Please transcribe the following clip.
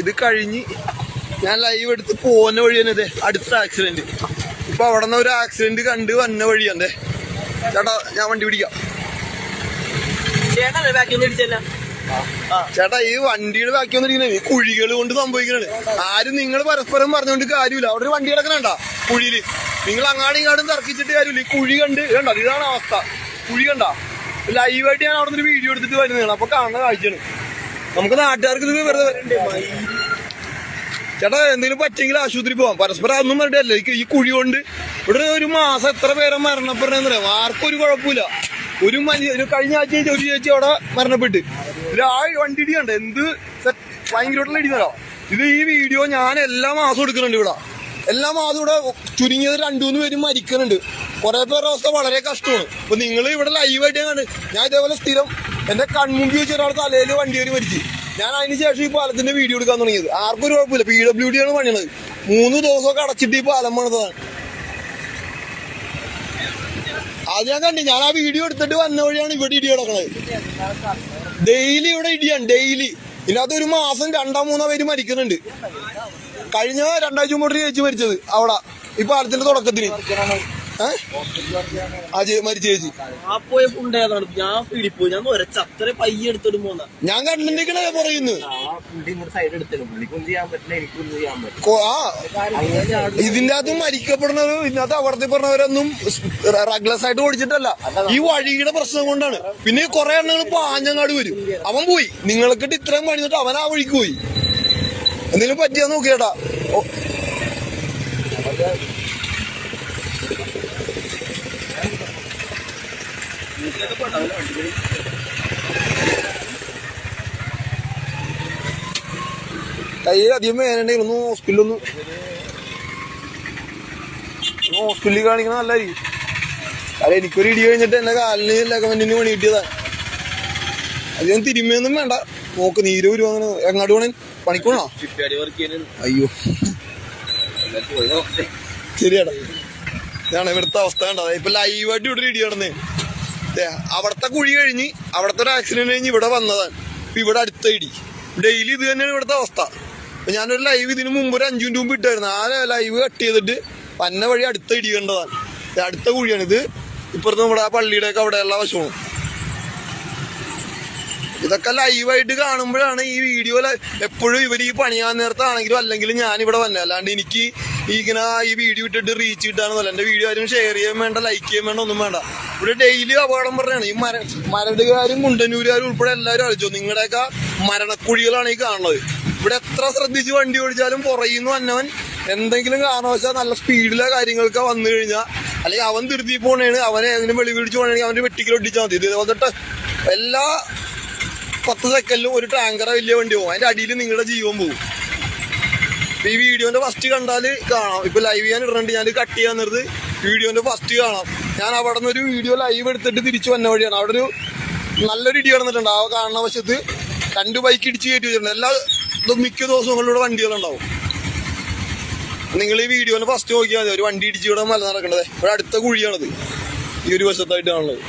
ഇത് കഴിഞ്ഞ് ഞാൻ ലൈവ് എടുത്ത് പോകുന്ന വഴി തന്നെ ദേ അടുത്ത ആക്സിഡന്റ് ഇപ്പൊ അവിടെ നിന്ന് ഒരു ആക്സിഡന്റ് കണ്ട് വന്ന വഴിയാണ് ചേട്ടാ ഞാൻ വണ്ടി പിടിക്കാം. ചേട്ടാ ഈ വണ്ടിയുടെ ബാക്കി വന്നിരിക്കുന്നത് ഈ കുഴികൾ കൊണ്ട് സംഭവിക്കുന്നത് ആരും നിങ്ങൾ പരസ്പരം പറഞ്ഞുകൊണ്ട് കാര്യമില്ല. അവിടെ ഒരു വണ്ടി കിടക്കണണ്ട കുഴിയിൽ. നിങ്ങൾ അങ്ങാടും ഇങ്ങാടും തർക്കിച്ചിട്ട് കാര്യമില്ല. ഈ കുഴി കണ്ട് കണ്ടോ? ഇതാണ് അവസ്ഥ. കുഴി കണ്ട. ലൈവായിട്ട് ഞാൻ അവിടെ നിന്ന് വീഡിയോ എടുത്തിട്ട് വരുന്നതാണ്. അപ്പൊ കാണുന്ന കാഴ്ചയാണ്. നമുക്ക് നാട്ടുകാർക്ക് ഇത് വെറുതെ ചേട്ടാ എന്തെങ്കിലും പറ്റെങ്കിൽ ആശുപത്രി പോവാം. പരസ്പരം അതൊന്നും പറഞ്ഞിട്ടല്ല ഈ- കുഴി കൊണ്ട് ഇവിടെ ഒരു മാസം എത്ര പേരെ മരണപ്പെടുന്നറിയാം ആർക്കും ഒരു കുഴപ്പമില്ല. ഒരു മനുഷ്യ കഴിഞ്ഞ ആഴ്ച ഒരു ചേച്ചി അവിടെ മരണപ്പെട്ട്. ഒരാൾ വണ്ടി ഇടിയുണ്ട് എന്ത് ഭയങ്കരമായിട്ടുള്ള ഇടിയല്ലോ ഇത് ഈ വീഡിയോ ഞാൻ എല്ലാ മാസവും എടുക്കുന്നുണ്ട് ഇവിടെ. എല്ലാ മാസം ഇവിടെ ചുരുങ്ങിയത് രണ്ടു മൂന്ന് പേരും മരിക്കുന്നുണ്ട്. കുറെ പേരുടെ അവസ്ഥ വളരെ കഷ്ടമാണ്. അപ്പൊ നിങ്ങൾ ഇവിടെ ലൈവായിട്ട് ഞാൻ ഇതേപോലെ സ്ഥിരം എന്റെ കൺമുമ്പിൽ വെച്ച് ഒരാൾ തലയിൽ വണ്ടി കയറി മരിച്ചു. ഞാൻ അതിന് ശേഷം ഈ പാലത്തിന്റെ വീഡിയോ എടുക്കാൻ തുടങ്ങിയത്. ആർക്കും ഒരു കുഴപ്പമില്ല. പി ഡബ്ല്യു ഡി ആണ് പണിയണത്. മൂന്ന് ദിവസമൊക്കെ അടച്ചിട്ട് ഈ പാലം പണിതാണ് അത് ഞാൻ കണ്ടു. ഞാൻ ആ വീഡിയോ എടുത്തിട്ട് വന്ന വഴിയാണ് ഇവിടെ ഇടി കിടക്കണത്. ഡെയിലി ഇവിടെ ഇടിയാണ്. ഡെയിലി ഇതിനകത്ത് ഒരു മാസം രണ്ടോ മൂന്നോ പേര് മരിക്കുന്നുണ്ട്. കഴിഞ്ഞ രണ്ടാഴ്ച മുമ്പ് ഒരു ചേച്ചി മരിച്ചത്. അവിടെ. ഈ പാലത്തിന്റെ തുടക്കത്തിന്. മരിച്ച ചേച്ചി. ആ പോയ ഉണ്ടായതാണ്. ഞാൻ പിടി പോയി. ഞാൻ ഒരച്ച അത്ര പയ്യ എടുത്തിട്ട് പോന്ന. ഞാൻ കണ്ടിരിക്കണേ പറയുന്നു ഇതിന്റെ അകത്ത് മരിക്കപ്പെടുന്നവരും ഇതിനകത്ത് അവിടത്തെ പറഞ്ഞവരൊന്നും റഗ്ലസ് ആയിട്ട് ഓടിച്ചിട്ടല്ല. ഈ വഴിയുടെ പ്രശ്നം കൊണ്ടാണ്. പിന്നെ കുറെ എണ്ണങ്ങൾ പാഞ്ഞങ്ങാട് വരും. അവൻ പോയി. നിങ്ങൾക്കിട്ട് ഇത്രയും പണിന്നിട്ട് അവൻ ആ വഴിക്ക് പോയി. എന്തെങ്കിലും പറ്റിയാ നോക്കിയേട്ടാ. കയ്യിൽ അധികം വേനുണ്ടെങ്കിൽ ഒന്ന് ഹോസ്പിറ്റലൊന്ന് ഒന്ന് ഹോസ്പിറ്റലിൽ കാണിക്കണ നല്ലതായിരിക്കും അല്ല എനിക്കൊരു ഇടി കഴിഞ്ഞിട്ട് എന്റെ കാലിന് ലെഗമെന്റിന് പണി കിട്ടിയതാ അധികം തിരുമ്മയൊന്നും വേണ്ട. നോക്ക് നീര് വരും അങ്ങനെ എങ്ങാട് പോണേ? പണിക്കോണോ? അയ്യോ. ശരിയാടാ. ഇതാണ് ഇവിടുത്തെ അവസ്ഥ കണ്ടത് ഇപ്പൊ ലൈവായിട്ട് ഇവിടെ ഇടി കിടന്നേ ദേ, അവിടുത്തെ കുഴി കഴിഞ്ഞ് അവിടുത്തെ ഒരു ആക്സിഡന്റ് കഴിഞ്ഞ് ഇവിടെ വന്നതാണ്. ഇപ്പൊ ഇവിടെ അടുത്ത ഇടി ഡെയിലി ഇത് തന്നെയാണ് ഇവിടുത്തെ അവസ്ഥ. ഞാനൊരു ലൈവ് ഇതിന് മുമ്പ് ഒരു അഞ്ചു മിനിറ്റ് മുമ്പ് ഇട്ടായിരുന്നു. ആ ലൈവ് കട്ട് ചെയ്തിട്ട് പന്ന വഴി അടുത്ത ഇടി കണ്ടതാണ്. അടുത്ത കുഴിയാണ് ഇത്. ഇപ്പുറത്ത് നമ്മുടെ ആ പള്ളിയുടെ ഒക്കെ അവിടെയുള്ള വശമാണ്. ഇതൊക്കെ ലൈവായിട്ട് കാണുമ്പോഴാണ് ഈ വീഡിയോ എപ്പോഴും ഇവർ ഈ പണിയാൻ നേരത്താണെങ്കിലും അല്ലെങ്കിൽ ഞാൻ ഇവിടെ വന്നത് അല്ലാണ്ട് എനിക്ക് ഇങ്ങനെ ഈ വീഡിയോ ഇട്ടിട്ട് റീച്ച് കിട്ടാനൊന്നുമല്ല. എന്റെ വീഡിയോ ആരും ഷെയർ ചെയ്യാൻ വേണ്ട ലൈക്ക് ചെയ്യാൻ വേണ്ട ഒന്നും വേണ്ട. ഇവിടെ ഡെയിലി അപകടം പറഞ്ഞാണ്. ഈ മര മരടുകാരും കുണ്ടന്നൂരുകാരും ഉൾപ്പെടെ എല്ലാവരും അടിച്ചോ നിങ്ങളുടെയൊക്കെ മരണക്കുഴികളാണ് ഈ കാണുന്നത്. ഇവിടെ എത്ര ശ്രദ്ധിച്ച് വണ്ടി ഓടിച്ചാലും പുറയുന്നു വന്നവൻ എന്തെങ്കിലും കാരണവശാൽ നല്ല സ്പീഡിലെ കാര്യങ്ങളൊക്കെ വന്നു കഴിഞ്ഞാൽ അല്ലെങ്കിൽ അവൻ തിരുത്തി പോണേണ് അവനെ ഏതെങ്കിലും വെളി പിടിച്ച് പോകണമെങ്കിൽ അവന്റെ വെട്ടിക്കലൊട്ടിച്ചാൽ മതി. ഇത് വന്നിട്ട് എല്ലാ പത്ത് സെക്കൻഡിലും ഒരു ടാങ്കറ വലിയ വണ്ടി പോകും. അതിന്റെ അടിയിൽ നിങ്ങളുടെ ജീവൻ പോകും. ഈ വീഡിയോന്റെ ഫസ്റ്റ് കണ്ടാൽ കാണാം. ഇപ്പൊ ലൈവ് ചെയ്യാൻ ഇടണ്ട് ഞാൻ കട്ട് ചെയ്യാൻ നിർത്ത് വീഡിയോന്റെ ഫസ്റ്റ് കാണാം. ഞാൻ അവിടെ നിന്ന് ഒരു വീഡിയോ ലൈവ് എടുത്തിട്ട് തിരിച്ചു വന്ന വഴിയാണ്. അവിടെ ഒരു നല്ലൊരു ഇടി കടന്നിട്ടുണ്ട് ആ കാണുന്ന വശത്ത് രണ്ട് ബൈക്ക് ഇടിച്ച് കയറ്റി വെച്ചിട്ടുണ്ട്. എല്ലാ മിക്ക ദിവസങ്ങളിലൂടെ വണ്ടികളുണ്ടാവും. നിങ്ങൾ ഈ വീഡിയോനെ ഫസ്റ്റ് നോക്കിയാൽ മതി. ഒരു വണ്ടി ഇടിച്ച് ഇവിടെ മല നടക്കേണ്ടത് ഇവിടെ അടുത്ത കുഴിയാണത്. ഈ ഒരു വശത്തായിട്ട് കാണുന്നത്